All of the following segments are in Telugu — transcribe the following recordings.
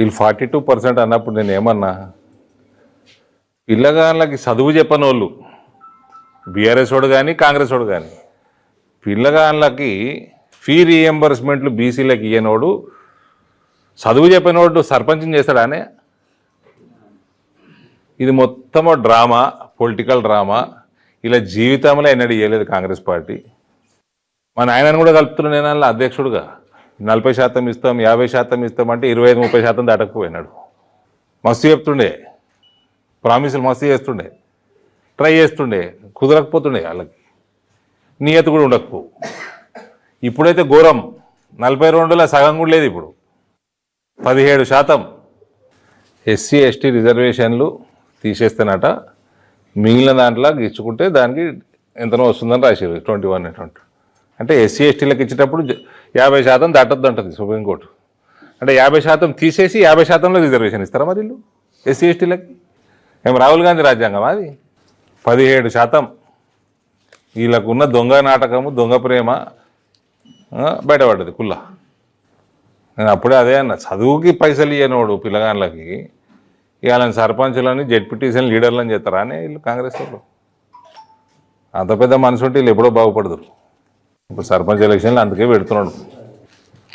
వీళ్ళు ఫార్టీ టూ పర్సెంట్ అన్నప్పుడు నేను ఏమన్నా పిల్లగాళ్ళకి చదువు చెప్పని వాళ్ళు బీఆర్ఎస్ వాడు కానీ కాంగ్రెస్ వాడు కానీ పిల్లగాళ్ళకి ఫీ రీఎంబర్స్మెంట్లు బీసీలకు ఇయ్యనోడు చదువు చెప్పినోడు సర్పంచం చేస్తాడానే? ఇది మొత్తము డ్రామా పొలిటికల్ డ్రామా. ఇలా జీవితంలో ఎన్నడూ చేయలేదు కాంగ్రెస్ పార్టీ. మా నాయనని కూడా కలుపుతున్నాను నేను అందులో అధ్యక్షుడుగా. నలభై శాతం ఇస్తాం యాభై శాతం ఇస్తాం అంటే ఇరవై ఐదు ముప్పై శాతం దాటకపోయినాడు. మస్తు చెప్తుండే. ప్రామిసులు మస్తు చేస్తుండే. ట్రై చేస్తుండే. కుదరకపోతుండే వాళ్ళకి. నియత కూడా ఉండకపో. ఇప్పుడైతే ఘోరం. నలభై రెండులో సగం కూడా లేదు ఇప్పుడు. పదిహేడు శాతం ఎస్సీ ఎస్టీ రిజర్వేషన్లు తీసేస్తేనట మిగిలిన దాంట్లో ఇచ్చుకుంటే దానికి ఎంతనో వస్తుందని రాసేది ట్వంటీ వన్ ట్వంటీ అంటే ఎస్సీ ఎస్టీలకు ఇచ్చేటప్పుడు జ- యాభై శాతం దాటద్దు అంటుంది సుప్రీంకోర్టు. అంటే యాభై శాతం తీసేసి యాభై శాతంలో రిజర్వేషన్ ఇస్తారా మరి వీళ్ళు? ఎస్సీ ఎస్టీలకి? మేము రాహుల్ గాంధీ రాజ్యాంగం అది? పదిహేడు శాతం వీళ్ళకున్న దొంగ నాటకము దొంగ ప్రేమ బయటపడ్డది కుల్ల నేను అప్పుడే అదే అన్న చదువుకి పైసలు ఇయ్యనోడు పిల్లగాళ్ళకి ఇవాళ సర్పంచులని జెడ్పీటీసీని లీడర్లని చేస్తారా అని వీళ్ళు కాంగ్రెస్ వాళ్ళు? అంత పెద్ద మనసు ఉంటే వీళ్ళు ఎప్పుడో బాగుపడదురు. ఇప్పుడు సర్పంచ్ ఎలక్షన్లు అందుకే పెడుతున్నాడు.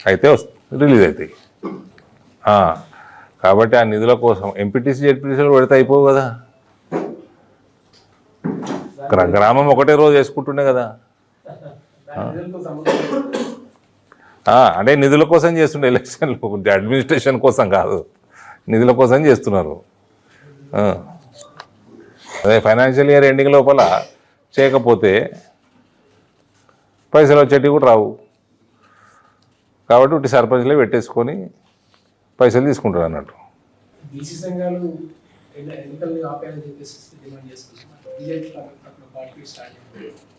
అయితే వస్తుంది రిలీజ్ అవుతాయి కాబట్టి ఆ నిధుల కోసం ఎంపీటీసీ జెడ్పీటీసీలు పెడితే అయిపోవు కదా. గ్రామం ఒకటే రోజు వేసుకుంటుండే కదా. అంటే నిధుల కోసం చేస్తుండే ఎలక్షన్లు. అడ్మినిస్ట్రేషన్ కోసం కాదు. నిధుల కోసం చేస్తున్నారు. అదే ఫైనాన్షియల్ ఇయర్ ఎండింగ్ లోపల చేయకపోతే పైసలు వచ్చేటివి కూడా రావు. కాబట్టి ఇటు సర్పంచ్లే పెట్టేసుకొని పైసలు తీసుకుంటారు అన్నట్టు.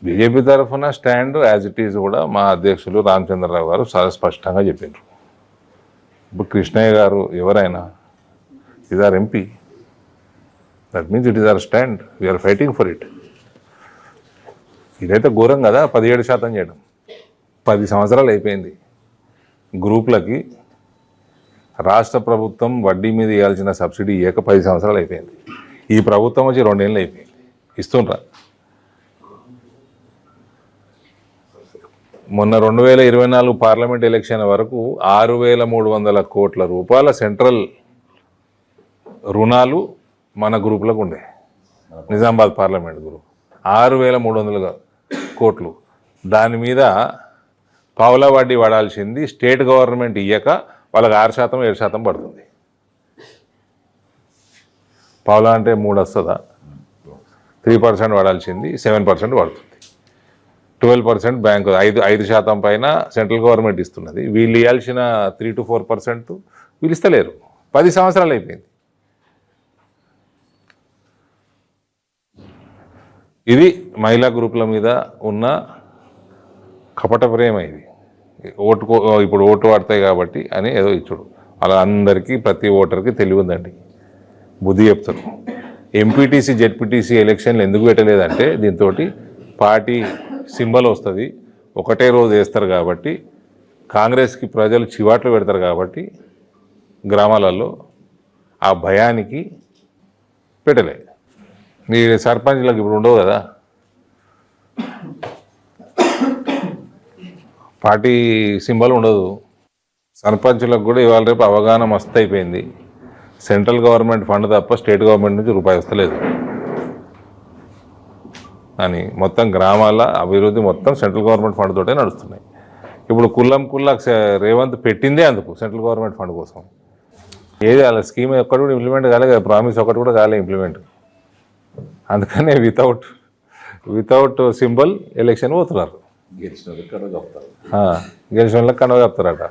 బీజేపీ తరఫున స్టాండ్ యాజ్ ఇట్ ఈజ్ కూడా మా అధ్యక్షులు రామచంద్రరావు గారు చాలా స్పష్టంగా చెప్పారు ఇప్పుడు కృష్ణయ్య గారు ఎవరైనా is our MP that means it is our stand we're fighting for it ఇదైతే ఘోరం కదా పదిహేడు శాతం చేయడం. పది సంవత్సరాలు అయిపోయింది. గ్రూపులకి రాష్ట్ర ప్రభుత్వం వడ్డీ మీద ఇవ్వాల్సిన సబ్సిడీ ఇవ్వక పది సంవత్సరాలు అయిపోయింది. ఈ ప్రభుత్వం వచ్చి రెండేళ్ళు అయిపోయింది. ఇస్తుండ్రా. మొన్న రెండు వేల ఇరవై నాలుగు పార్లమెంట్ ఎలక్షన్ వరకు ఆరు వేల మూడు వందల కోట్ల రూపాయల సెంట్రల్ రుణాలు మన గ్రూపులకు ఉండే. Nizamabad parliament group. ఆరు వేల మూడు వందలు కాదు కోట్లు. దాని మీద పావులా వడ్డీ పడాల్సింది స్టేట్ గవర్నమెంట్ ఇయ్యక వాళ్ళకి ఆరు శాతం ఏడు శాతం పడుతుంది. పావులా అంటే మూడు వస్తుందా? త్రీ పర్సెంట్ పడాల్సింది సెవెన్ పర్సెంట్ పడుతుంది. ట్వెల్వ్ పర్సెంట్ బ్యాంకు ఐదు ఐదు శాతం పైన సెంట్రల్ గవర్నమెంట్ ఇస్తున్నది. వీళ్ళు ఇవ్వాల్సిన త్రీ టు ఫోర్ పర్సెంట్ వీళ్ళు ఇస్తలేరు. పది సంవత్సరాలు అయిపోయింది. ఇది మహిళా గ్రూపుల మీద ఉన్న కపట ప్రేమ ఇది. ఓటు ఇప్పుడు ఓటు పడతాయి కాబట్టి అని ఏదో ఇచ్చుడు. అలా అందరికీ ప్రతి ఓటర్కి తెలివి ఉందండి బుద్ధి చెప్తారు. ఎంపీటీసీ జెడ్పీటీసీ ఎలక్షన్లు ఎందుకు పెట్టలేదంటే దీంతో పార్టీ సింబల్ వస్తుంది. ఒకటే రోజు వేస్తారు కాబట్టి కాంగ్రెస్కి ప్రజలు చివాట్లు పెడతారు కాబట్టి గ్రామాలలో ఆ భయానికి పెట్టలే. నీ సర్పంచ్లకు ఇప్పుడు ఉండవు కదా? పార్టీ సింబల్ ఉండదు. సర్పంచులకు కూడా ఇవాళ రేపు అవగాహన మస్తు అయిపోయింది. సెంట్రల్ గవర్నమెంట్ ఫండ్ తప్ప స్టేట్ గవర్నమెంట్ నుంచి రూపాయి వస్తలేదు. అని మొత్తం గ్రామాల అభివృద్ధి మొత్తం సెంట్రల్ గవర్నమెంట్ ఫండ్ తోటే నడుస్తున్నాయి. ఇప్పుడు కుల్లం కుల్లాకు రేవంత్ పెట్టిందే అందుకు సెంట్రల్ గవర్నమెంట్ ఫండ్ కోసం. ఏది అలా స్కీమ్ ఒక్కటి కూడా ఇంప్లిమెంట్ కాలేదు ప్రామిస్ ఒకటి కూడా కాలే ఇంప్లిమెంట్ అందుకనే వితౌట్ వితౌట్ సింబల్ ఎలక్షన్ పోతున్నారు. గెలిచిన వాళ్ళకి కనవ చెప్తారట.